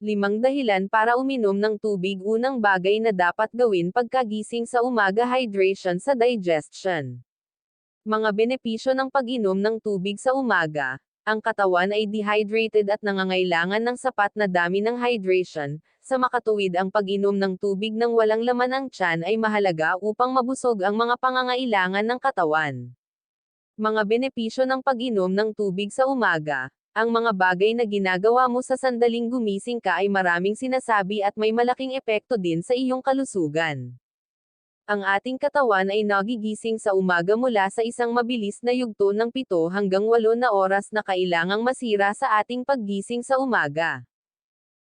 Limang dahilan para uminom ng tubig Unang bagay na dapat gawin pagkagising sa umaga hydration sa digestion. Mga benepisyo ng pag-inom ng tubig sa umaga. Ang katawan ay dehydrated at nangangailangan ng sapat na dami ng hydration. Sa makatuwid ang pag-inom ng tubig ng walang laman ang tiyan ay mahalaga upang mabusog ang mga pangangailangan ng katawan. Mga benepisyo ng pag-inom ng tubig sa umaga. Ang mga bagay na ginagawa mo sa sandaling gumising ka ay maraming sinasabi at may malaking epekto din sa iyong kalusugan. Ang ating katawan ay nagigising sa umaga mula sa isang mabilis na yugto ng 7 hanggang 8 na oras na kailangang masira sa ating paggising sa umaga.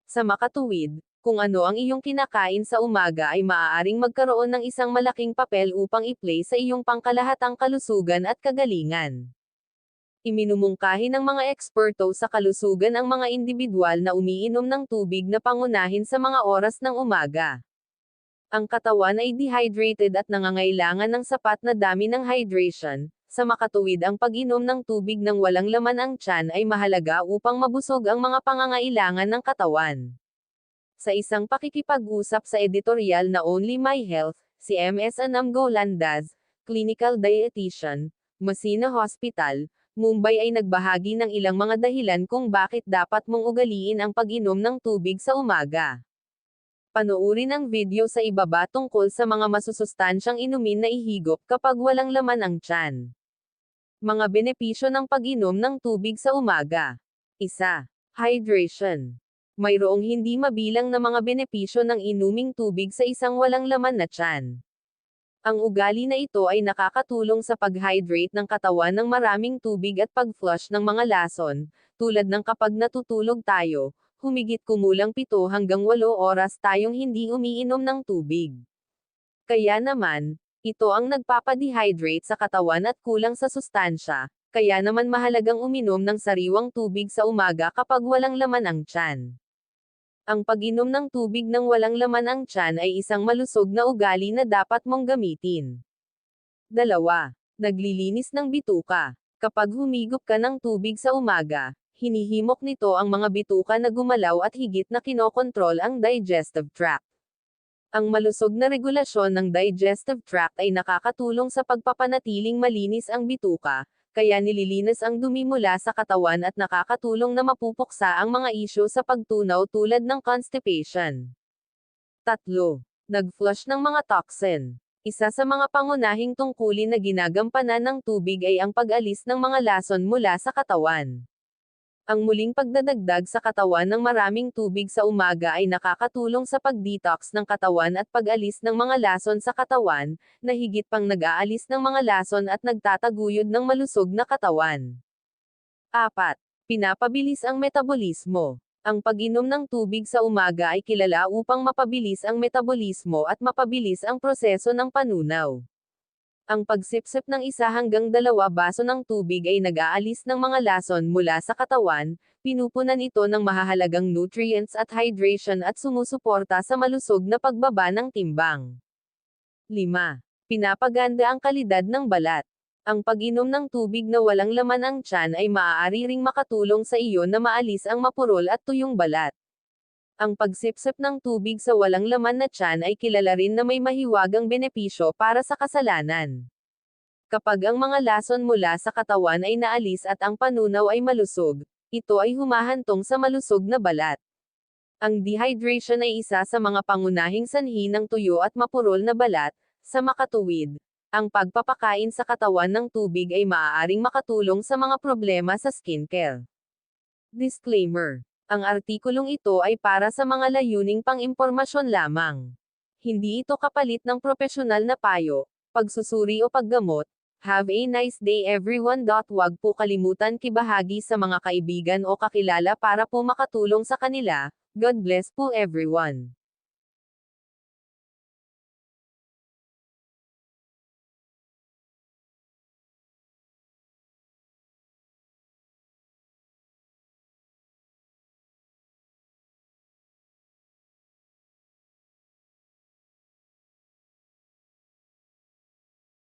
Sa makatuwid, kung ano ang iyong kinakain sa umaga ay maaaring magkaroon ng isang malaking papel upang i-play sa iyong pangkalahatang kalusugan at kagalingan. Iminumungkahi ng mga eksperto sa kalusugan ang mga individual na umiinom ng tubig na pangunahin sa mga oras ng umaga. Ang katawan ay dehydrated at nangangailangan ng sapat na dami ng hydration. Sa makatuwid ang pag-inom ng tubig ng walang laman ang tiyan ay mahalaga upang mabusog ang mga pangangailangan ng katawan. Sa isang pakikipag-usap sa editorial na Only My Health, si MS Anam Golandaz, clinical dietitian, Masina Hospital, Mumbai ay nagbahagi ng ilang mga dahilan kung bakit dapat mong ugaliin ang pag-inom ng tubig sa umaga. Panoorin ang video sa ibaba tungkol sa mga masusustansyang inumin na ihigop kapag walang laman ang tiyan. Mga benepisyo ng pag-inom ng tubig sa umaga. Isa, Hydration. Mayroong hindi mabilang na mga benepisyo ng inuming tubig sa isang walang laman na tiyan. Ang ugali na ito ay nakakatulong sa pag-hydrate ng katawan ng maraming tubig at pag-flush ng mga lason, tulad ng kapag natutulog tayo, humigit kumulang 7 hanggang 8 oras tayong hindi umiinom ng tubig. Kaya naman, ito ang nagpapadehydrate sa katawan at kulang sa sustansya, kaya naman mahalagang uminom ng sariwang tubig sa umaga kapag walang laman ang tiyan. Ang pag-inom ng tubig ng walang laman ang tiyan ay isang malusog na ugali na dapat mong gamitin. Dalawa. Naglilinis ng bituka. Kapag humigop ka ng tubig sa umaga, hinihimok nito ang mga bituka na gumalaw at higit na kinokontrol ang digestive tract. Ang malusog na regulasyon ng digestive tract ay nakakatulong sa pagpapanatiling malinis ang bituka, kaya nililinis ang dumi mula sa katawan at nakakatulong na mapupuksa ang mga isyo sa pagtunaw tulad ng constipation. Tatlo. Nag-flush ng mga toxin. Isa sa mga pangunahing tungkulin na ginagampanan ng tubig ay ang pag-alis ng mga lason mula sa katawan. Ang muling pagdadagdag sa katawan ng maraming tubig sa umaga ay nakakatulong sa pag-detox ng katawan at pag-alis ng mga lason sa katawan, na higit pang nag-aalis ng mga lason at nagtataguyod ng malusog na katawan. 4. Pinapabilis ang metabolismo. Ang pag-inom ng tubig sa umaga ay kilala upang mapabilis ang metabolismo at mapabilis ang proseso ng panunaw. Ang pagsipsip ng isa hanggang dalawa baso ng tubig ay nag-aalis ng mga lason mula sa katawan, pinupunan ito ng mahahalagang nutrients at hydration at sumusuporta sa malusog na pagbaba ng timbang. 5. Pinapaganda ang kalidad ng balat. Ang pag-inom ng tubig na walang laman ang tiyan ay maaari ring makatulong sa iyo na maalis ang mapurol at tuyong balat. Ang pagsipsip ng tubig sa walang laman na tiyan ay kilala rin na may mahiwagang benepisyo para sa kasalanan. Kapag ang mga lason mula sa katawan ay naalis at ang panunaw ay malusog, ito ay humahantong sa malusog na balat. Ang dehydration ay isa sa mga pangunahing sanhi ng tuyo at mapurol na balat, sa makatuwid. Ang pagpapakain sa katawan ng tubig ay maaaring makatulong sa mga problema sa skincare. Disclaimer. Ang artikulong ito ay para sa mga layuning pang-impormasyon lamang. Hindi ito kapalit ng profesional na payo, pagsusuri o paggamot. Have a nice day everyone. Huwag po kalimutan kibahagi sa mga kaibigan o kakilala para po makatulong sa kanila. God bless po everyone.